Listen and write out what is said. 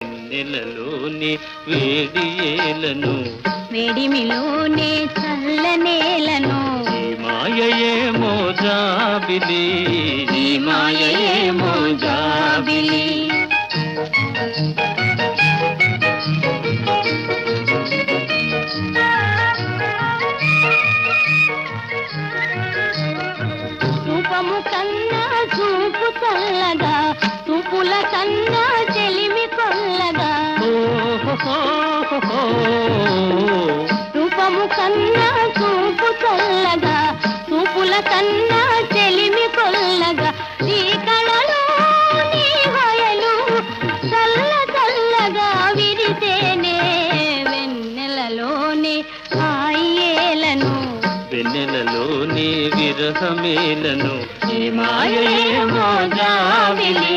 నెలలోని వేడియేలను వేడిమిలోనే చల్లనేలను ఈ మాయయేమో జాబిలి ఈ మాయయేమో జాబిలి రూపము కన్నా చూపు చల్లగా చూపుల కన్నా ఓహోహోహో. రూపము కన్నా చూపు చల్లగా చూపుల కన్నా చెలిమి కొల్లగా కళలో నీ హయలు చల్ల చల్లగా విరితేనే వెన్నెలలోనే హాయేలను వెన్నెలలోని విరహమేలను. మాయయేమో జాబిలి